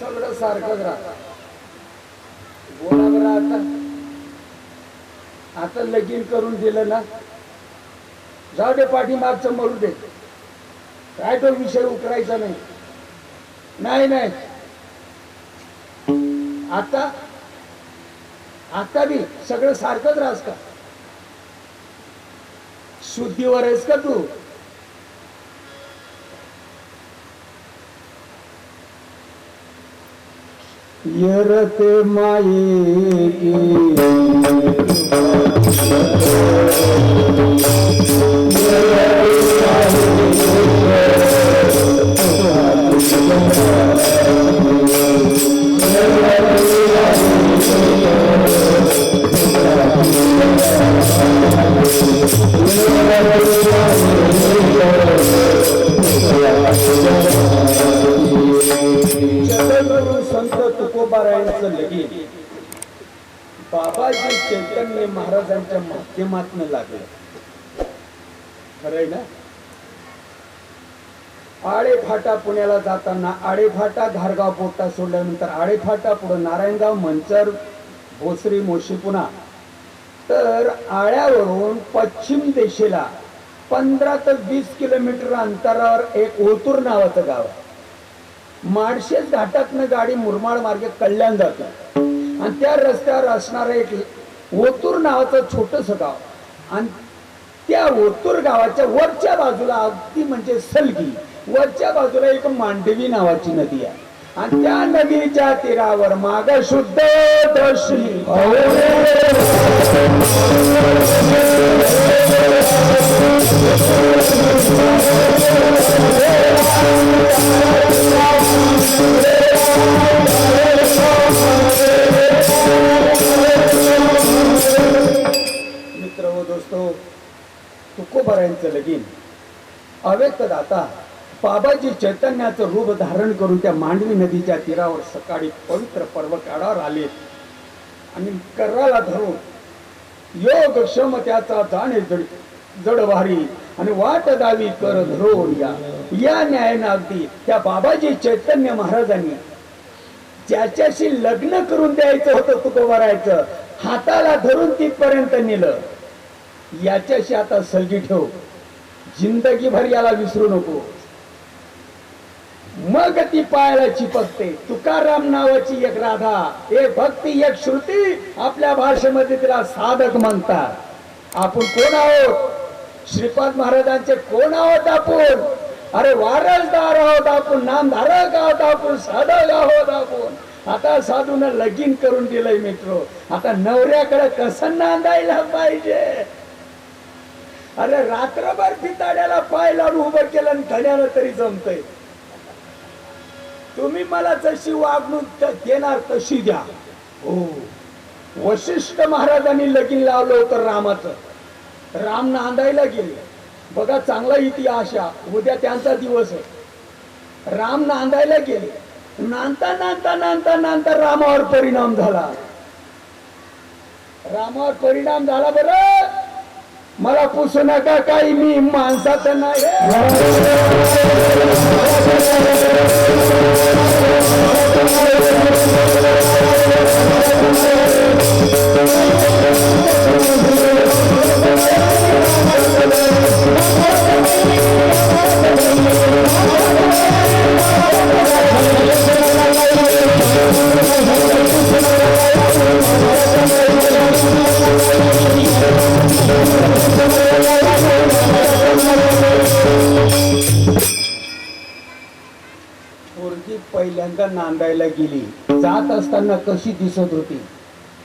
सगळं सारखंच राहत. बोला बरं आता आता लगीन करून दिलं ना जाऊ दे पाठीमागचं मरू दे. काय तो विषय उकरायचा नाही. नाही नाही. आता आता बी सगळं सारखंच राहस का? शुद्धीवर आहेस का तू? यरते माये की you. बाबाजी हे महाराजांच्या माध्यमातून लागलं. खरंय ना? आळेफाटा पुण्याला जाताना आळेफाटा धारगाव पोटा सोडल्यानंतर आळेफाटा पुढे नारायणगाव मंचर भोसरी मोशी तर आळ्यावरून पश्चिम दिशेला पंधरा ते वीस किलोमीटर अंतरावर एक ओतूर नावाचं गाव आहे. माळशेज घाटातनं गाडी मुरमाड मार्गे कल्याण जाते. आणि त्या रस्त्यावर असणारं एक ओतूर नावाचं छोटस गाव. आणि त्या ओतूर गावाच्या वरच्या बाजूला अगदी म्हणजे सलगी वरच्या बाजूला एक मांडवी नावाची नदी आहे. आणि त्या नदीच्या तीरावर माग शुद्ध दर्शनी असतो तुकोबारायांचं लगीन. अव्यक्त दाता बाबाजी चैतन्याचं रूप धारण करून त्या मांडवी नदीच्या तीरावर सकाळी पवित्र पर्व काढावर आले. आणि कर्राला धरून योग क्षम त्याचा जाणे जड जडवारी आणि वाट दावी कर धरून या. या न्यायानं अगदी त्या बाबाजी चैतन्य महाराजांनी ज्याच्याशी लग्न करून द्यायचं होतं तुकोबारायचं हाताला धरून तिथपर्यंत नेलं. याच्याशी आता सलगी ठेव. जिंदगीभर याला विसरू नको. मग ती पायाला चिपकते. तुकाराम नावाची एक राधा एक भक्ती एक श्रुती आपल्या भाषेमध्ये तिला साधक म्हणतात. आपण कोण आहोत? श्रीपाद महाराजांचे कोण आहोत आपण? अरे वारसदार आहोत आपण नामधारक आहोत आपण साधक आहोत आपण. आता साधून लगीन करून दिलंय मित्र. आता नवऱ्याकडे कसं नांदायला पाहिजे? अरे रात्रभर पिताड्याला पाय लावून उभं केलं आणि धड्याला तरी जमतय. तुम्ही मला जशी वागणूक देणार तशी द्या. हो. वशिष्ठ महाराजांनी लगीन लावलं होतं रामाचं. राम नांदायला गेले. बघा चांगला इतिहास उद्या त्यांचा दिवस आहे. राम नांदायला गेले. नांदता नांदता नांदता नांदता रामावर परिणाम झाला. रामावर परिणाम झाला बरं. मला पुसू नका काही मी माणसात नाही. पोरगी पहिल्यांदा नांदायला गेली. जात असताना कशी दिसत होती?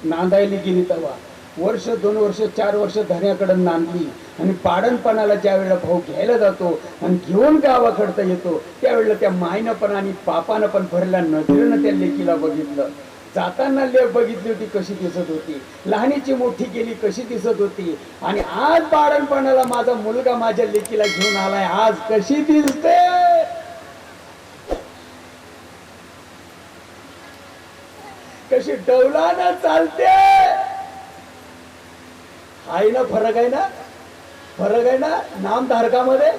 नांदायला गेली तेव्हा. वर्ष दोन वर्ष चार वर्ष धन्याकडे नांदली आणि पाडणपणाला ज्या वेळेला भाऊ घ्यायला जातो आणि घेऊन गावाकडता येतो त्यावेळेला त्या मायनं पण आणि पापानं पण भरल्या नजरेनं त्या लेकीला बघितलं. जाताना लेप बघितली होती कशी दिसत होती. लहानीची मोठी गेली कशी दिसत होती. आणि आज बाळणपणाला माझा मुलगा माझ्या लेकीला घेऊन आलाय. आज कशी दिसते? कशी डौलानं चालते. आहे ना फरक आहे ना? फरक आहे ना? नामधारकामध्ये?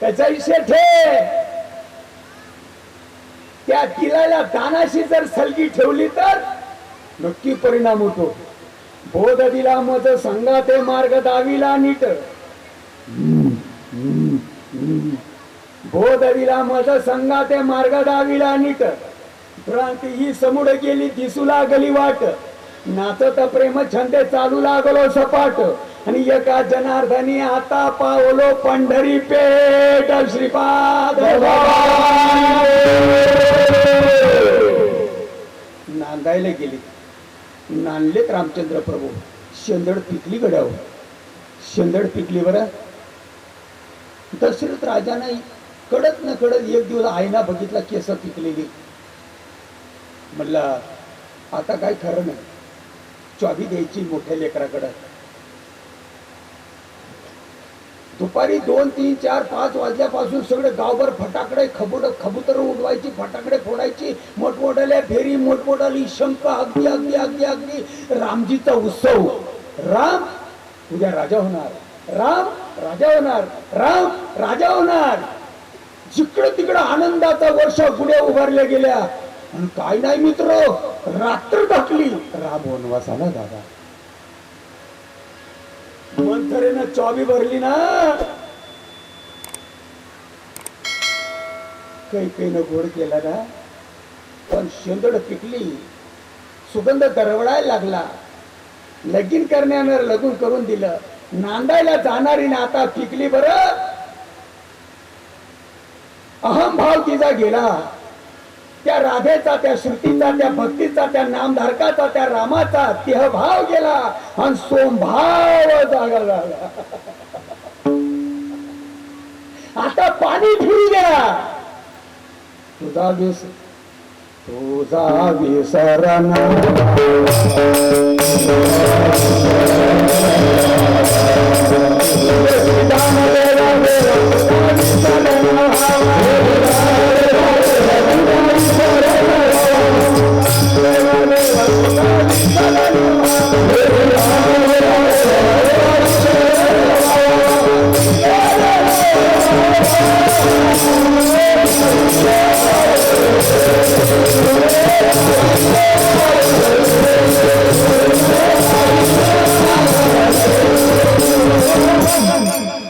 त्याचा शेठे त्या किल्ल्याला दानाशी जर सलगी ठेवली तर नक्की परिणाम होतो. बोध दिला मज संगा ते मार्ग दाविला नीट. बोध दिला मज संगा ते मार्ग दाविला नीट. भ्रांती ही समुड गेली दिसू लागली वाट. नाचत प्रेम छंदे चालू लागलो सपाट. आणि एका जनार्दनी आता पावलो पंढरी पेट श्रीपाद नांदायला गेली. नांदलेत रामचंद्र प्रभू. शेंदड पिकली गड्यावर शेंदड पिकली बरं. दशरथ राजाने कडत न कडत एक दिवस आईना बघितला केस पिकलेली. म्हणला आता काय खरं नाही. चावी द्यायची मोठ्या लेकराकडं. दुपारी दोन तीन चार पाच वाजल्यापासून सगळे गावभर फटाकडे खबुड खबुतर उडवायची फटाकडे फोडायची. मोठमोठ्याल्या फेरी मोठमोठाली शंख अगदी अगदी अगदी अगदी. रामजीचा उत्सव. राम उद्या राजा होणार. राम राजा होणार. राम राजा होणार. जिकडं तिकडं आनंदाचा वर्ष पुढे उभारल्या गेल्या. आणि काय नाही मित्र रात्र दाखली राम वनवासाला दादा मंथरेनं चॉबी भरली ना. काही काही न गोड केला ना पण शेंदड पिकली. सुगंध दरवडायला लागला. लगीन करण्यानं लगून करून दिलं. नांदायला जाणारी ना आता पिकली बर. अहम भाव तिचा गेला. त्या राधेचा त्या श्रुतीचा त्या भक्तीचा त्या नामधारकाचा त्या रामाचा तेह भाव गेला आणि सोमभाव जागा झाला आता पाणी फिरू द्या. तुझा विस तुझा विसरण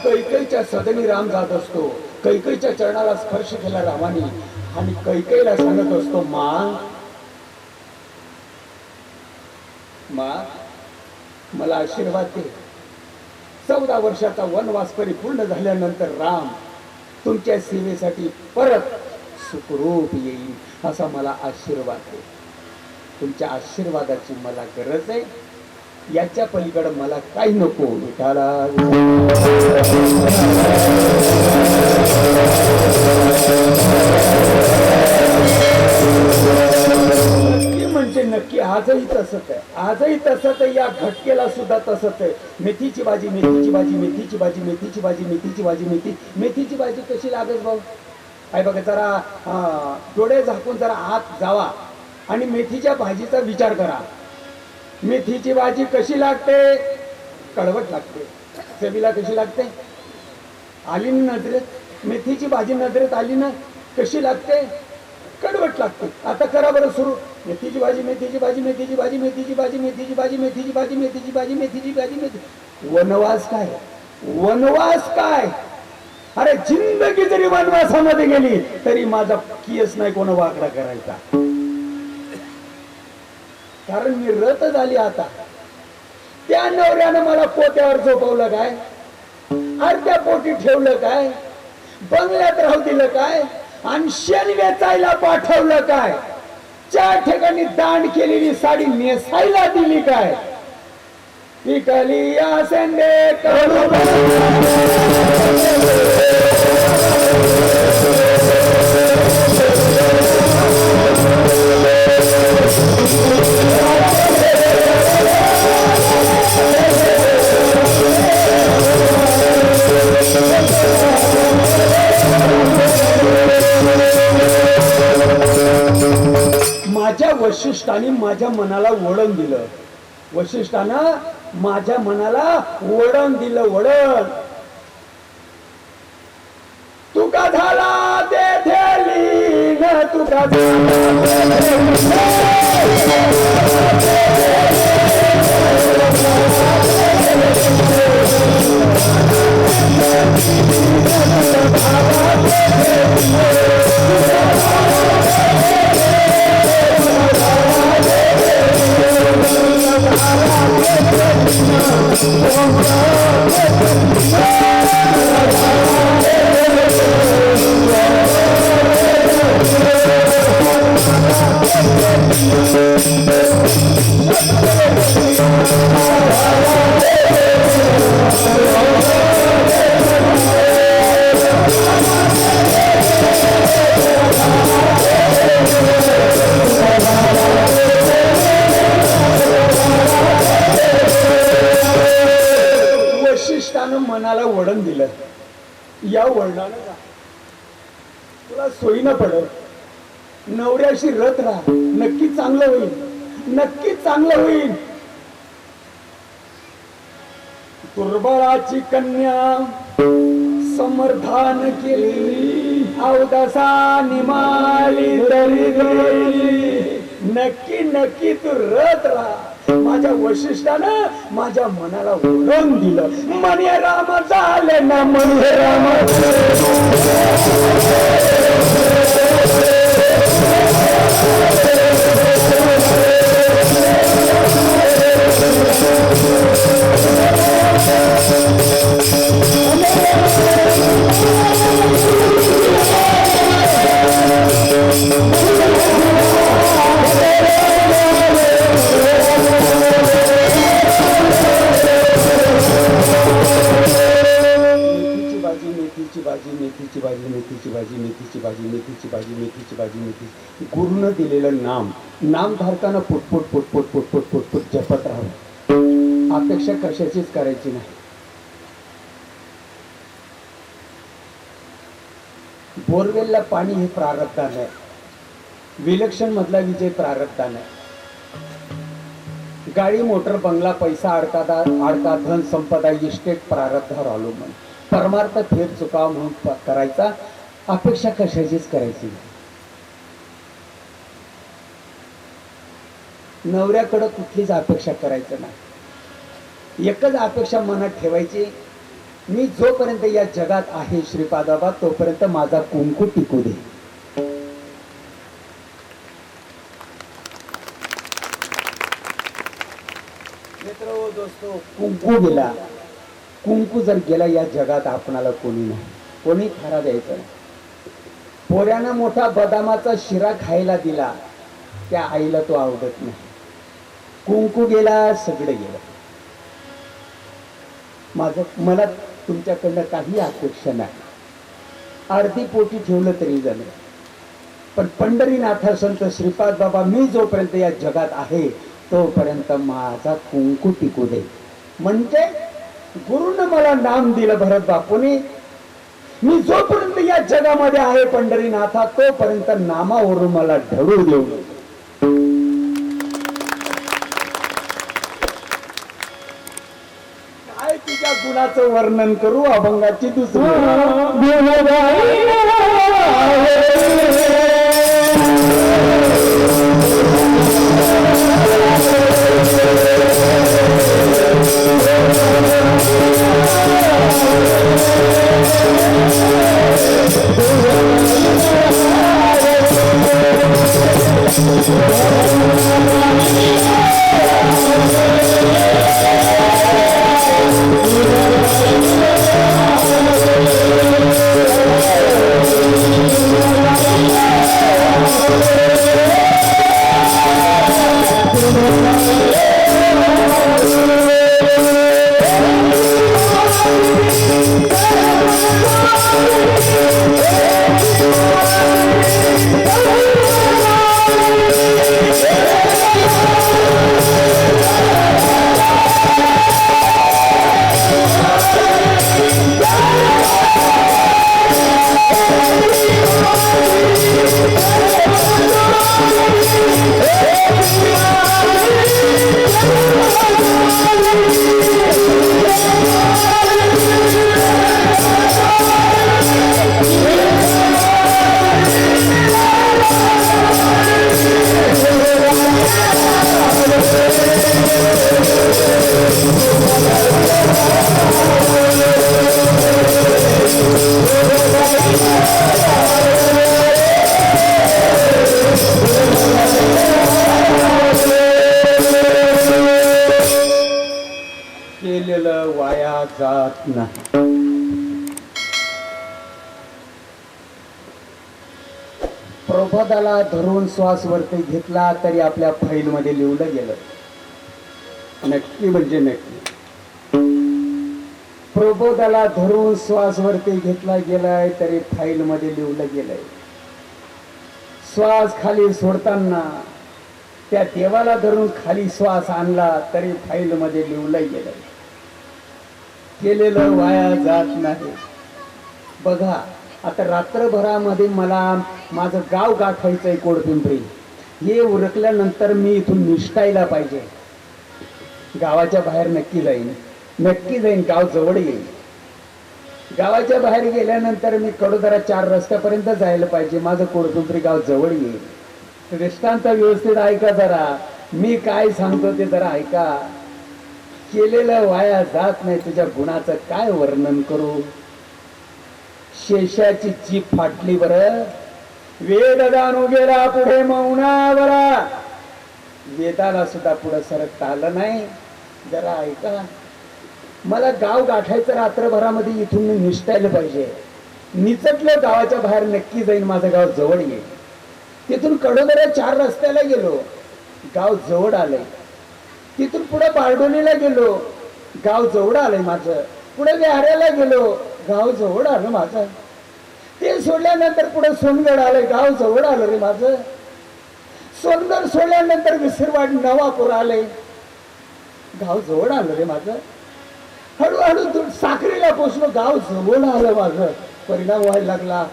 कैकईच्या सदनी राम जात असतो. कैकईच्या चरणाला स्पर्श केला रामाने. आणि कैकईला सांगत असतो मा. मा मला आशीर्वाद दे. चौदा वर्षाचा वनवास परिपूर्ण झाल्यानंतर राम तुमच्या सेवेसाठी परत सुखरूप येईल असा मला आशीर्वाद दे तुमच्या आशीर्वादाची मला गरज आहे. याच्या पलीकडे मला काही नको. विठाला म्हणजे नक्की आजही तसंच आहे. आजही तसंच आहे. या घटकेला सुद्धा तसंच आहे. मेथीची भाजी मेथीची भाजी मेथीची भाजी मेथीची भाजी मेथीची भाजी मेथी मेथीची भाजी कशी लागत भाऊ? काय बघा जरा डोळे झाकून जरा आत जावा आणि मेथीच्या भाजीचा विचार करा. मेथीची भाजी कशी लागते? कडवट लागते. चवीला कशी लागते? आली ना नजरेत? मेथीची भाजी नजरेत आली ना? कशी लागते? कडवट लागते. आता करा बरं सुरू. मेथीची भाजी मेथीची भाजी मेथीची भाजी मेथीची भाजी मेथीची भाजी मेथीची भाजी मेथीची भाजी मेथीची भाजी मेथी वनवास काय? वनवास काय? अरे जिंदगी जरी वनवासामध्ये गेली तरी माझा कियस नाही कोण वाकडा करायचा. कारण मी रत झाली आता. त्या नवऱ्यानं मला पोत्यावर झोपवलं काय? अर्ध्या पोटी ठेवलं काय? बंगल्यात राहू दिलं काय? आणि शेण वेचायला पाठवलं काय? चार ठिकाणी दांड केलेली साडी नेसायला दिली काय? पिकली या संडे वशिष्ठानं माझ्या मनाला वडण दिलं वडण तुका झाला तेथे लीन तुका वशिष्ठानं दुर्बळाची कन्या समर्थान केली अवदसा निमाली तरी नक्की नक्की तू रत राहा. माझ्या वशिष्ठानं माझ्या मनाला वळण दिलं. म्हणे राम झाले ना म्हणे राम झाले. गुरुनं दिलेलं नाम. नाम धारकानं पुटपुट पुटपुट पुटपुट पुटपुट जपत राहावं. अपेक्षा कशाचीच करायची नाही. बोरवेलला पाणी हे प्रारब्धान आहे. विलक्षण मधला विजय प्रारब्धान आहे. गाडी मोटर बंगला पैसा अडकादा अडका धन संपदा इस्टेट प्रारब्धावर अवलंबून म्हणून. परमार्थ फेर चुकावा म्हणून करायचा. अपेक्षा कशाचीच करायची नाही. नवऱ्याकडं कुठलीच अपेक्षा करायचं नाही. एकच अपेक्षा मनात ठेवायची मी जोपर्यंत या जगात आहे श्रीपादाबा तोपर्यंत माझा कुंकू टिकू दे. मित्र कुंकू गेला कुंकू जर गेला या जगात आपणाला कोणी नाही. कोणी खरा द्यायचं पोऱ्यानं मोठा बदामाचा शिरा खायला दिला त्या आईला तो आवडत नाही. कुंकू गेला सगळं गेलं. माझं मला तुमच्याकडनं काही अपेक्षा नाही. अर्धी पोटी ठेवलं तरी झालं पण पंढरीनाथ संत श्रीपाद बाबा मी जोपर्यंत या जगात आहे तोपर्यंत माझा कुंकू टिकू दे. म्हणजे गुरुनं मला नाम दिलं भरत बापूने मी जोपर्यंत या जगामध्ये आहे पंढरीनाथा तोपर्यंत नामावरून मला ढळू देऊ गुणाचं वर्णन करू अभंगाची दुसरी धरून श्वास वरती घेतला तरी आपल्या फाईलमध्ये लिहलं गेलं. नक्की म्हणजे नक्की प्रबोधाला धरून श्वास वरती घेतला गेलाय तरी फाईल मध्ये लिहलं गेलंय. श्वास खाली सोडताना त्या देवाला धरून खाली श्वास आणला तरी फाईल मध्ये लिहलं गेलंय. केलेलं वाया जात नाही. बघा आता रात्रभरामध्ये मला माझं गाव गाठायचंय कोडपिंपरी. हे उरकल्यानंतर मी इथून निष्ठायला पाहिजे. गावाच्या बाहेर नक्की जाईन. नक्की जाईन गाव जवळ येईल गावाच्या बाहेर गेल्यानंतर मी कडोदरा चार रस्त्यापर्यंत जायला पाहिजे. माझं कोडपिंपरी गाव जवळ येईल. दृष्टांत व्यवस्थित ऐका जरा. मी काय सांगतो ते जरा ऐका. केलेलं वाया जात नाही. तुझ्या गुणाचं काय वर्णन करू? शेषाची जीप फाटली बर. वेददान गेला पुढे मौनावरा. वेदाला सुद्धा पुढे सरकता आलं नाही. जरा ऐका. मला गाव गाठायचं रात्रभरामध्ये इथून मी निष्ठायला पाहिजे. निचटलं गावाच्या बाहेर नक्की जाईन माझं गाव जवळ येईल. तिथून कडोदऱ्या चार रस्त्याला गेलो. गाव जवळ आलंय. तिथून पुढे बारडोलीला गेलो. गाव जवळ आलंय माझं. पुढे विहाऱ्याला गेलो. गाव जवळ आलं माझं. ते सोडल्यानंतर पुढे सोनगड आलं गाव जवळ आलं रे माझं. सोनगड सोडल्यानंतर विसरवाड नवापूर आले गाव जवळ आलं रे माझं. हळूहळू साखरेला पोचलो गाव जवळ आलं माझं. परिणाम व्हायला लागला.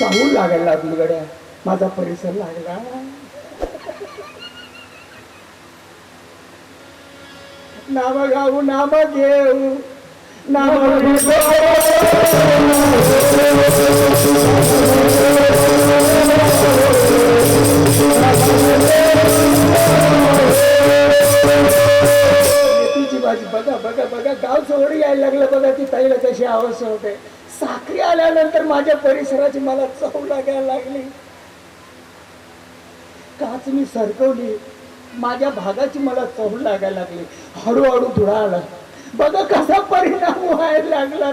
चाहूल लागायला लागली गड्या. माझा परिसर लागला. नाम गाऊ नाम घेऊ. बघा बघा बघा गाव जवळ यायला लागलं बघा ती ताईला कशी आवश्यक होते. साखरी आल्यानंतर माझ्या परिसराची मला चव लागायला लागली. काच मी सरकवली. माझ्या भागाची मला चव लागायला लागली. हळूहळू धुळा आला. बघा कसा परिणाम व्हायला लागला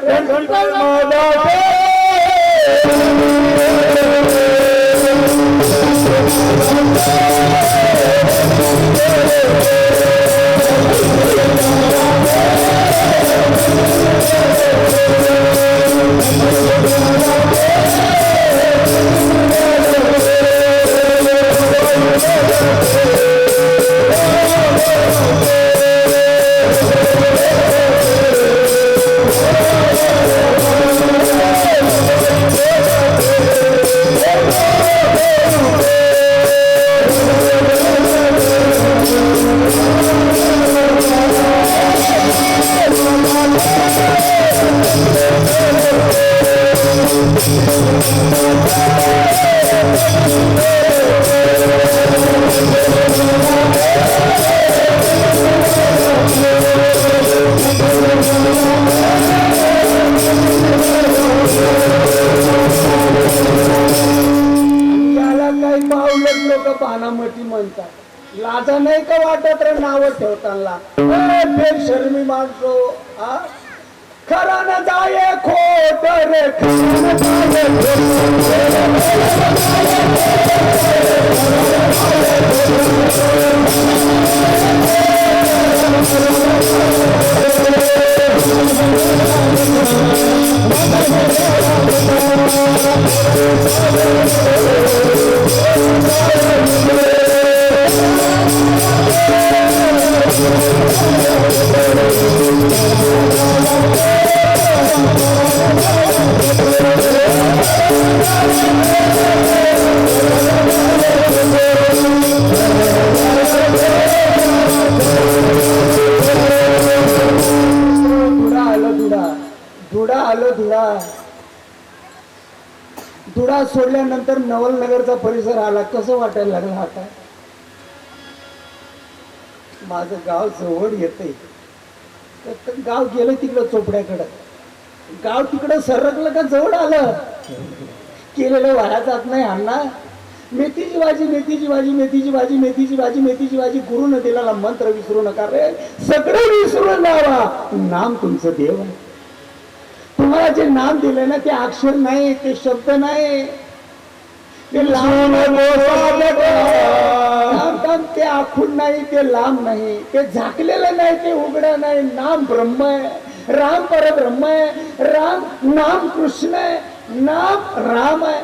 बेशर्मी माणसो आ? खरा न जाये खोट रे खरा न जाये धुडा आलं धुडा सोडल्यानंतर नवलनगरचा परिसर आला. कसं वाटायला लागला आता? माझं गाव जवळ येते गाव गेलं तिकडं चोपड्याकडं. गाव तिकडं सरकलं का जवळ आलं? केलेलं वाया जात नाही अण्णा. मेथीची भाजी मेथीची भाजी मेथीची भाजी मेथीची भाजी मेथीची भाजी गुरु न दिला मंत्र विसरू नका रे. सगळं विसरून जावा नाम तुमचं देव आहे. तुम्हाला जे नाम दिलंय ना ते अक्षर नाही ते शब्द नाही. ते लांब ते. आखून नाही ते लांब नाही. ते झाकलेलं नाही ते उघडं नाही. नाम ब्रह्म आहे. राम परब्रह्म आहे. राम नाम कृष्ण आहे. नाम राम आहे.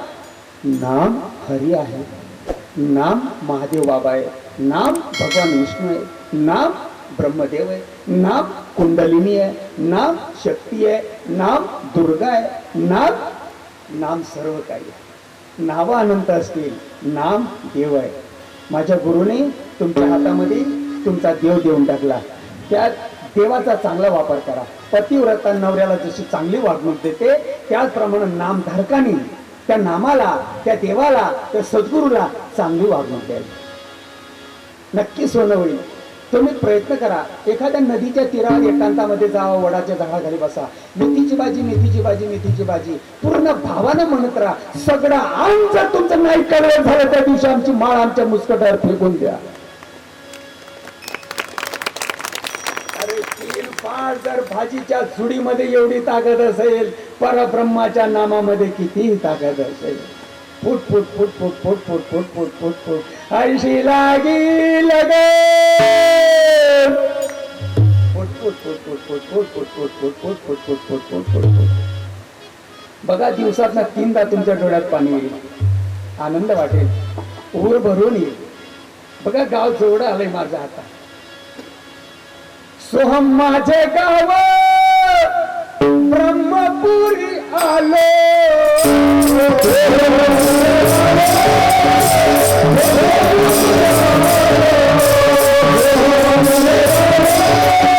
नाम हरी आहे. नाम महादेव बाबा आहे. नाम भगवान विष्णू आहे. नाम ब्रह्मदेव आहे. नाम कुंडलिनी आहे. नाम शक्ती आहे. नाम दुर्गा आहे. नाम नाम सर्व काही आहे. नावं अनंत असतील नाम देव आहे. माझ्या गुरुने तुमच्या हातामध्ये तुमचा देव देऊन टाकला. त्या देवाचा चांगला वापर करा. पतिव्रता नवऱ्याला जशी चांगली वागणूक देते त्याचप्रमाणे नामधारकांनी त्या नामाला त्या देवाला त्या सद्गुरूला चांगली वागणूक द्यावी. नक्की सोनं होईल. तुम्ही प्रयत्न करा. एखाद्या नदीच्या तीरावर एकांतामध्ये जावा वडाच्या झाडाखाली बसा. मेथीची भाजी मेथीची भाजी मेथीची भाजी. पूर्ण भावानं म्हणत राहा. सगळं आम जर तुमचं नाही कळलं झालं त्या दिवशी आमची माळ आमच्या मुस्कटावर फेकून द्या. अरे तीन पाच जर भाजीच्या झुडीमध्ये एवढी ताकद असेल परब्रह्माच्या नामामध्ये कितीही ताकद असेल. फुट फुट फुट फुट फुट फुट फुट फुट फुट फुट. ऐशी लागी लगे बघा दिवसात ना तीनदा तुमच्या डोळ्यात पाणी येईल. आनंद वाटेल. ऊर भरून येईल. बघा गाव जेवढं आलंय माझं आता. सोहम माझे गाव ब्रह्मपुरी आलो.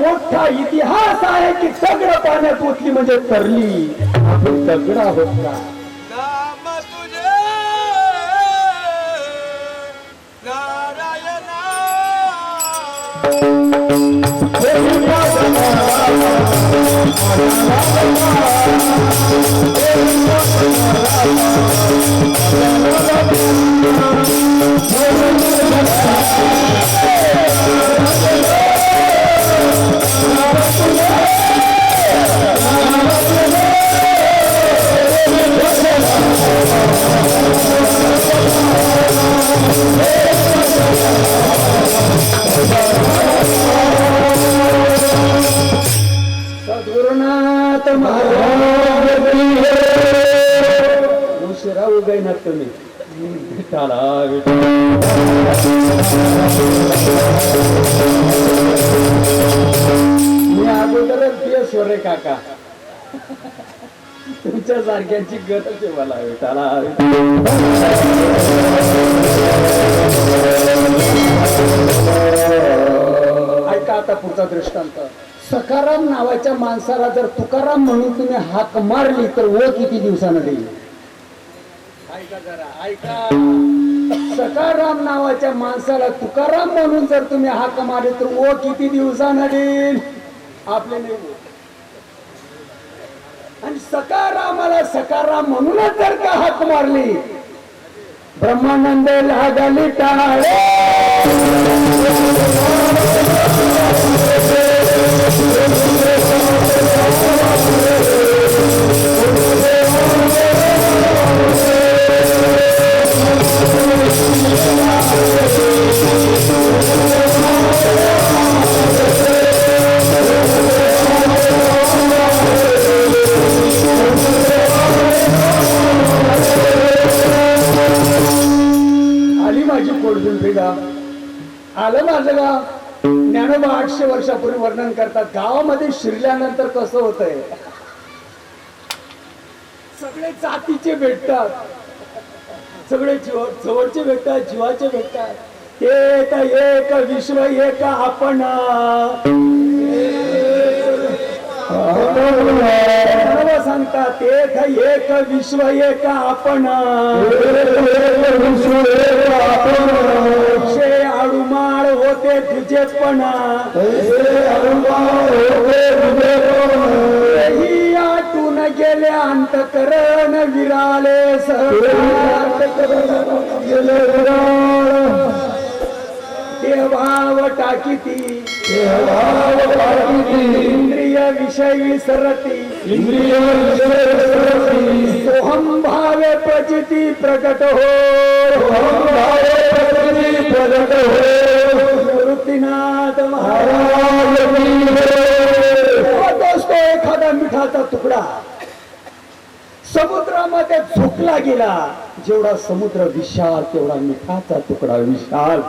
मोठा इतिहास आहे की दगड पाण्यात ओतली म्हणजे तरली. आपण दगड Oh, तुझे. नारायणा. उशिरा उगैनात तुम्ही. विठाला. मी अगोदरच बेसवर रे काका. तुमच्या सारख्यांची गरज आहे मला विठाला ऐका आता पुढचा दृष्टांत. सकाराम नावाच्या माणसाला जर तुकाराम म्हणून तुम्ही हाक मारली तर व किती दिवसानं देईल? सकाराम नावाच्या माणसाला तुकाराम म्हणून जर तुम्ही हाक मारली तर व किती दिवसानं देईल? आपले नाही आणि सकारामाला सकाराम म्हणूनच जर का हाक मारली ब्रह्मानंद लागली टाळे! आलं माझं गाव. ज्ञानोबा आठशे वर्षापूर्वी वर्णन करतात गावामध्ये शिरल्यानंतर कसं होत सगळे जातीचे भेटतात. सगळे जीव जवळचे भेटतात जीवाचे भेटतात. एक एक विश्व एक आपण. सर्व सांगतात एक एक विश्व एक आपण. शे आडुमाळ होते तुझे पण ही आटून गेले अंतकरण विराळे देवाव टाकीती. इंद्रिय विषय विसरती सोहम भावे प्रचिती प्रकट हो. वृत्तीनाथ महाराज. दोस्तो एखादा मिठाचा तुकडा. समुद्रामध्ये झोकला गेला. जेवढा समुद्र विशाल तेवढा मिठाचा तुकडा विशाल.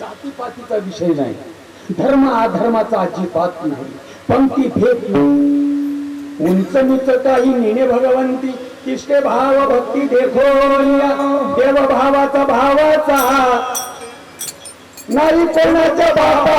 जातीपातीचा विषय नाही. धर्म अधर्माचा अजिबात नाही. पंक्ती भेद नाही. उंच नीच काही नेणे भगवंती किष्टे भाव भक्ती देखो देव भावाचा भावाचा. नाही कोणाच्या बाबा